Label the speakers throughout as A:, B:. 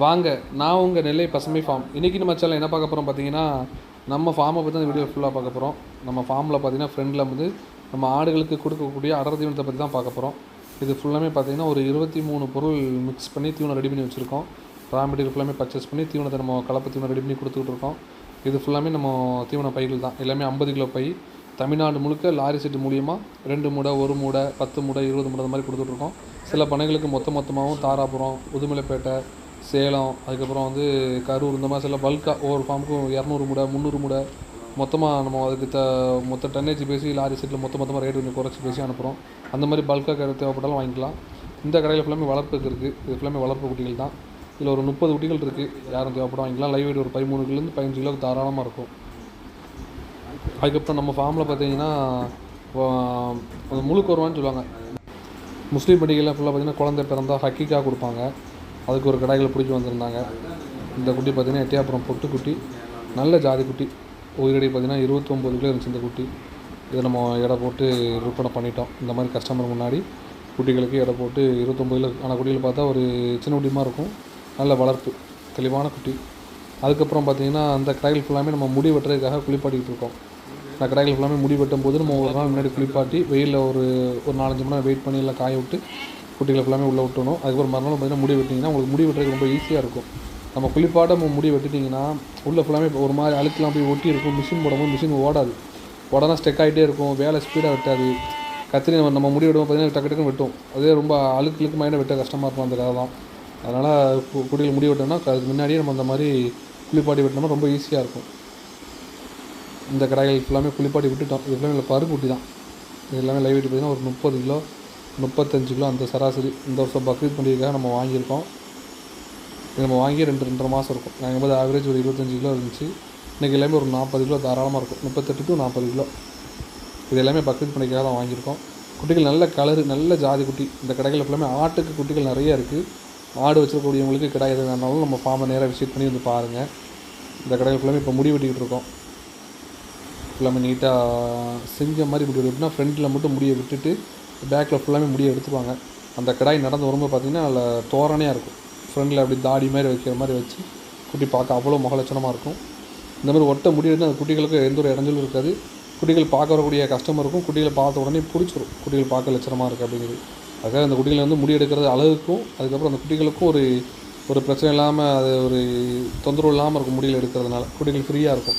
A: வாங்க நான் உங்கள் நெல்லை பசுமை ஃபார்ம் இன்றைக்கி நம்ம சேனல் என்ன பார்க்க போகிறோம் பார்த்தீங்கன்னா நம்ம ஃபார்மை பற்றி அந்த வீடியோ ஃபுல்லாக பார்க்க போகிறோம் நம்ம ஃபார்மில் பார்த்தீங்கன்னா ஃப்ரெண்டில் வந்து நம்ம ஆடுகளுக்கு கொடுக்கக்கூடிய அடர் தீவனத்தை பற்றி தான் பார்க்க போகிறோம் இது ஃபுல்லாமே பார்த்தீங்கன்னா ஒரு இருபத்தி மூணு பொருள் மிக்ஸ் பண்ணி தீவனம் ரெடி பண்ணி வச்சுருக்கோம். ரா மெட்டீரியல் ஃபுல்லாமே பர்ச்சேஸ் பண்ணி தீவனத்தை நம்ம கலப்பு தீவனம் ரெடி பண்ணி கொடுத்துக்கிட்டு இருக்கோம். இது ஃபுல்லாமே நம்ம தீவன பைகள் தான். எல்லாமே ஐம்பது கிலோ பை. தமிழ்நாடு முழுக்க லாரி செட்டு மூலியமாக ரெண்டு மூடை ஒரு மூடை பத்து மூடை இருபது மூடை அந்த மாதிரி கொடுத்துட்ருக்கோம் சில பண்ணைகளுக்கு மொத்த மொத்தமாகவும் தாராபுரம் உதுமலைப்பேட்டை சேலம் அதுக்கப்புறம் வந்து கரூர் இந்த மாதிரி சில பல்காக ஒவ்வொரு ஃபார்முக்கும் இரநூறு முடை முந்நூறு மூடை. மொத்தமாக நம்ம அதுக்கு த மொத்த டன்னேஜ் பேசி லாரி செட்டில் மொத்த மொத்தமாக ரேட் கொஞ்சம் குறைச்சி பேசி அனுப்புகிறோம் அந்த மாதிரி பல்காக தேவைப்பட்டாலும் வாங்கிக்கலாம். இந்த கடையில் ஃபுல்லாமே வளர்ப்புக்கு இருக்குது இது ஃபுல்லாமே வளர்ப்பு குட்டிகள் தான். இதில் ஒரு முப்பது குட்டிகள் இருக்குது யாரும் தேவைப்படும் வாங்கிக்கலாம். லைவ் வெயிட் ஒரு பதிமூணு கிலோலேருந்து பதினஞ்சு கிலோ தாராளமாக இருக்கும். அதுக்கப்புறம் நம்ம ஃபார்மில் பார்த்தீங்கன்னா முழு கோருவான்னு சொல்லுவாங்க. முஸ்லீம் பண்டிகையில் ஃபுல்லாக பார்த்தீங்கன்னா குழந்தை பிறந்தா ஹக்கிக்காக கொடுப்பாங்க. அதுக்கு ஒரு கடாய்களை பிடிச்சி வந்திருந்தாங்க. இந்த குட்டி பார்த்தீங்கன்னா எட்டியாப்புறம் பொட்டுக்குட்டி நல்ல ஜாதி குட்டி. உயிரடி பார்த்தீங்கன்னா இருபத்தொம்போது கிலோ இருந்துச்சு இந்த குட்டி. இதை நம்ம எடை போட்டு விற்பனை பண்ணிட்டோம். இந்த மாதிரி கஸ்டமர் முன்னாடி குட்டிகளுக்கு எடை போட்டு இருபத்தொம்போது கிலோ. ஆனால் குட்டிகள் பார்த்தா ஒரு சின்ன குட்டி இருக்கும். நல்ல வளர்ப்பு. தெளிவான குட்டி. அதுக்கப்புறம் பார்த்தீங்கன்னா அந்த கடாய்கள் ஃபுல்லாமே நம்ம முடி வெட்டுறதுக்காக குளிப்பாட்டிக்கிட்டு இருக்கோம். அந்த கடாய்கள் ஃபுல்லாமே முடி வெட்டும் போது நம்ம ஒரு நாள் முன்னாடி குளிப்பாட்டி வெயிலில் ஒரு ஒரு நாலஞ்சு மணி நேரம் வெயிட் பண்ணி எல்லாம் காய விட்டு குட்டிகளை ஃபுல்லாமே உள்ளே விட்டணும் அதுக்கப்புறம் மறுநாள் பார்த்தீங்கன்னா முடி வெட்டிங்கன்னா உங்களுக்கு முடி வெட்டுறதுக்கு ரொம்ப ஈஸியாக இருக்கும். நம்ம குளிப்பாட்ட நம்ம முடி வெட்டிட்டிங்கன்னா உள்ளே ஃபுல்லாமே ஒரு மாதிரி அழுக்கெலாம் போய் ஒட்டி இருக்கும். மிஷின் போடும்போது மிஷின் ஓடாது. உடனே ஸ்டெக் ஆகிட்டே இருக்கும். வேலை ஸ்பீடாக வெட்டாது. கத்திரி நம்ம நம்ம முடி விடுவோம் பார்த்தீங்கன்னா டக்கு டக்குன்னு வெட்டும். அதே ரொம்ப அழுக்கு இழுக்கு மாதிரி வெட்ட கஷ்டமாக இருக்கும் அந்த கதை தான் அதனால் குடியில் முடி வெட்டோம்னா அதுக்கு முன்னாடியே நம்ம அந்த மாதிரி குளிப்பாட்டி வெட்டினோம்னா ரொம்ப ஈஸியாக இருக்கும். இந்த கடைகள் ஃபுல்லாமே குளிப்பாட்டி விட்டுட்டோம். இது ஃபுல்லாமே பரு குட்டி தான் இது எல்லாமே லைவ் வெட்டி பார்த்தீங்கன்னா ஒரு முப்பது கிலோ முப்பத்தஞ்சு கிலோ அந்த சராசரி இந்த வருஷம் பக்ரீத் பண்டிகைக்காக நம்ம வாங்கியிருக்கோம். இது நம்ம வாங்கி ரெண்டு ரெண்டரை மாதம் இருக்கும். நாங்கள் போது ஆவரேஜ் ஒரு இருபத்தஞ்சு கிலோ இருந்துச்சு. இன்றைக்கி எல்லாமே ஒரு நாற்பது கிலோ தாராளமாக இருக்கும். முப்பத்தெட்டு டு நாற்பது கிலோ. இது எல்லாமே பக்ரீத் பண்டிகைக்காக தான் வாங்கியிருக்கோம். குட்டிகள் நல்ல கலரு நல்ல ஜாதி குட்டி. இந்த கடைகளில் ஃபுல்லாமே ஆட்டுக்கு குட்டிகள் நிறைய இருக்குது ஆடு வச்சிருக்கக்கூடியவங்களுக்கு கிடா எது வேணாலும் நம்ம ஃபார்மை நேராக விசிட் பண்ணி வந்து பாருங்கள் இந்த கடைகள் ஃபுல்லாமே இப்போ முடி வெட்டிக்கிட்டு இருக்கோம். ஃபுல்லாமே நீட்டாக செஞ்ச மாதிரி முடி வெட்டினா ஃப்ரண்ட்டில் மட்டும் முடியை விட்டுட்டு பேக்கில் ஃபுல்லாமே முடியை எடுத்துருவாங்க அந்த கடாய் நடந்து வரும்போது பார்த்தீங்கன்னா அதில் தோரணையாக இருக்கும். ஃப்ரண்டில் அப்படி தாடி மாதிரி வைக்கிற மாதிரி வச்சு குட்டி பார்க்க அவ்வளோ முகலட்சணமாக இருக்கும். இந்த மாதிரி ஒட்டை முடி எடுத்து அந்த குட்டிகளுக்கு எந்த ஒரு இடஞ்சலும் இருக்காது. குட்டிகள் பார்க்க வரக்கூடிய கஸ்டமருக்கும் குட்டிகளை பார்த்த உடனே பிடிச்சிரும். குட்டிகள் பார்க்க லட்சணமாக இருக்குது அப்படிங்கிறது. அதுக்காக அந்த குட்டிகளை வந்து முடி எடுக்கிறது அழகுக்கும் அதுக்கப்புறம் அந்த குட்டிகளுக்கும் ஒரு ஒரு பிரச்சனை இல்லாமல் அது ஒரு தொந்தரவு இல்லாமல் இருக்கும் முடியில் எடுக்கிறதுனால. குட்டிகள் ஃப்ரீயாக இருக்கும்.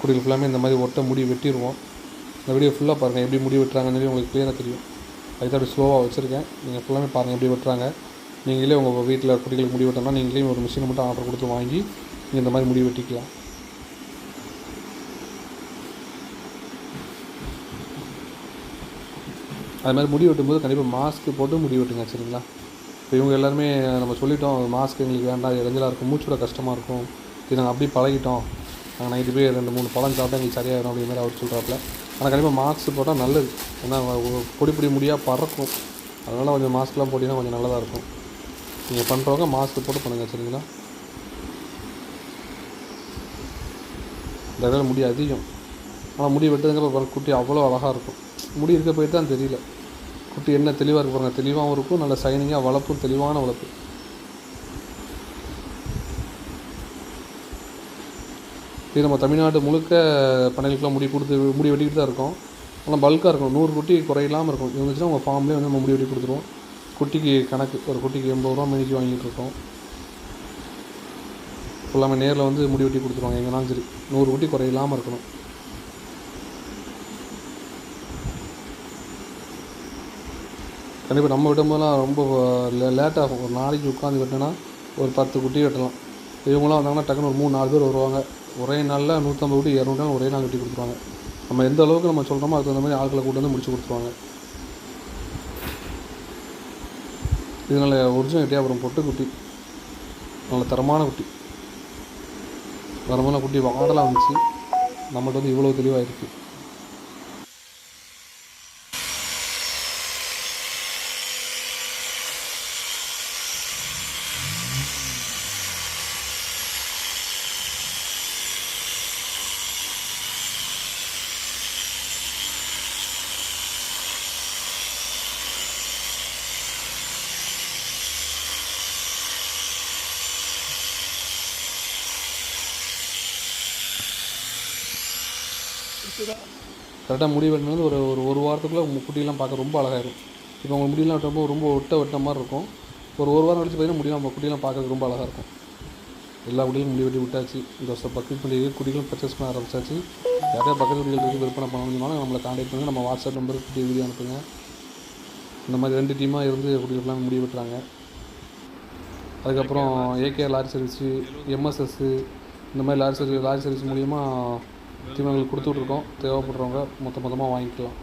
A: குடிகள் ஃபுல்லாமே இந்த மாதிரி ஒட்டை முடி வெட்டிடுவோம் இந்த வீடியோ ஃபுல்லாக பாருங்கள் எப்படி முடி வெட்டுறாங்கன்னு உங்களுக்கு க்ளியராக தெரியும். அதுக்கு அப்படி ஸ்லோவாக வச்சுருக்கேன். நீங்கள் ஃபுல்லாமே பாருங்கள் எப்படி வெட்டுறாங்க. நீங்களே உங்கள் வீட்டில் குட்டிகளுக்கு முடி வெட்டோம்னா நீங்களே ஒரு மிஷினை மட்டும் ஆர்டர் கொடுத்து வாங்கி நீங்கள் இந்த மாதிரி முடி வெட்டிக்கலாம். அது மாதிரி முடி வெட்டும்போது கண்டிப்பாக மாஸ்க் போட்டு முடி வெட்டுங்க சரிங்களா? இப்போ இவங்க எல்லாருமே நம்ம சொல்லிட்டோம் மாஸ்க் எங்களுக்கு வேண்டாம் இடைஞ்சலாக இருக்கும் மூச்சோட கஷ்டமாக இருக்கும். இது நாங்கள் அப்படி பழகிட்டோம். நைட்டு போய் ரெண்டு மூணு பழம் சாப்பிட்டா எங்களுக்கு சரியாயிடும் அப்படிங்கிற மாதிரி அவர் சொல்கிறாப்புல ஆனால் கண்டிப்பாக மாஸ்க் போட்டால் நல்லது. ஏன்னா பொடி பொடி முடியாக பறக்கும். அதனால் கொஞ்சம் மாஸ்க்லாம் போட்டிங்கன்னா கொஞ்சம் நல்லதாக இருக்கும். நீங்கள் பண்ணுறவங்க மாஸ்க் போட்டு பண்ணுங்கள் சரிங்களா? இந்த இதில் முடி அதிகம். ஆனால் முடி வெட்டுறதுங்க குட்டி அவ்வளோ அழகாக இருக்கும். முடி இருக்க போயிட்டு தான் தெரியல. குட்டி என்ன தெளிவாக இருக்கு பாருங்கள் தெளிவாகவும் இருக்கும் நல்ல சைனிங்காக வளர்ப்பும் தெளிவான வளர்ப்பு. இது நம்ம தமிழ்நாடு முழுக்க பண்ணைகளுக்குலாம் முடி கொடுத்து முடி வெட்டிக்கிட்டு தான் இருக்கோம். ஆனால் பல்காக இருக்கும் நூறு குட்டி குறையில்லாமல் இருக்கும் இருந்துச்சுன்னா உங்கள் ஃபார்ம்லேயே வந்து நம்ம முடி வெட்டி கொடுத்துருவோம். குட்டிக்கு கணக்கு ஒரு குட்டிக்கு எண்பது ரூபா மணிக்கு வாங்கிட்டு இருக்கோம். ஃபுல்லாமே நேரில் வந்து முடி வெட்டி கொடுத்துருவாங்க. எங்கேனாலும் சரி. நூறு குட்டி குறையில்லாமல் இருக்கணும். கண்டிப்பாக நம்ம விடும்போதெல்லாம் ரொம்ப லேட் ஆகும். ஒரு நாளைக்கு உட்காந்து வெட்டினா ஒரு பத்து குட்டி வெட்டலாம். இவங்களாம் வந்தாங்கன்னா டக்குன்னு ஒரு மூணு நாலு பேர் வருவாங்க. ஒரே நாளில் நூற்றம்பது குட்டி இரநூறு நாள் ஒரே நாள் கட்டி கொடுத்துருவாங்க. நம்ம எந்த அளவுக்கு நம்ம சொல்கிறோமோ அதுக்கு தகுந்த மாதிரி ஆட்களை கூட்டு வந்து முடிச்சு கொடுத்துருவாங்க. இதனால் ஒரிஜினல் கட்டியாக அப்புறம் பொட்டு குட்டி. நல்ல தரமான குட்டி. தரமான குட்டி வாடலாக வந்துச்சு. நம்மகிட்ட வந்து இவ்வளோ தெளிவாக இருக்குது கரெக்டாக முடி வெட்டினது ஒரு ஒரு ஒரு வாரத்துக்குள்ளே உங்கள் குட்டியெல்லாம் பார்க்க ரொம்ப அழகாயிரும். இப்போ உங்கள் முடியெல்லாம் வெட்டுறப்போ ரொம்ப ஒட்ட வெட்ட மாதிரி இருக்கும். ஒரு ஒரு வாரம் கழிச்சு பார்த்தீங்கன்னா முடியெல்லாம் நம்ம குட்டியெல்லாம் பார்க்கறதுக்கு ரொம்ப அழகாக இருக்கும். எல்லா குட்டிகளும் முடி வெட்டி விட்டாச்சு. இந்த வருஷம் பக்கத்து பண்டிகை குட்டிகளும் பர்ச்சேஸ் பண்ண ஆரம்பிச்சாச்சு. யாரையா பக்கத்து குட்டிகள் இருக்குது விற்பனை பண்ணணும்னாலும் நம்மளை காண்டாக்ட் பண்ணுங்க நம்ம வாட்ஸ்அப் நம்பருக்கு வீடியோ அனுப்புங்க. இந்த மாதிரி ரெண்டு டீமாக இருந்து குட்டிகளுக்கெல்லாம் முடி வெட்டுறாங்க. அதுக்கப்புறம் ஏகே லாரி சர்வீஸு எம்எஸ்எஸ்ஸு இந்த மாதிரி லாரி சர்வீஸ் லாரி சர்வீஸ் மூலிமா தீவனங்கள் கொடுத்துட்ருக்கோம் தேவைப்படுறவங்க மொத்த மொத்தமாக வாங்கிக்கலாம்.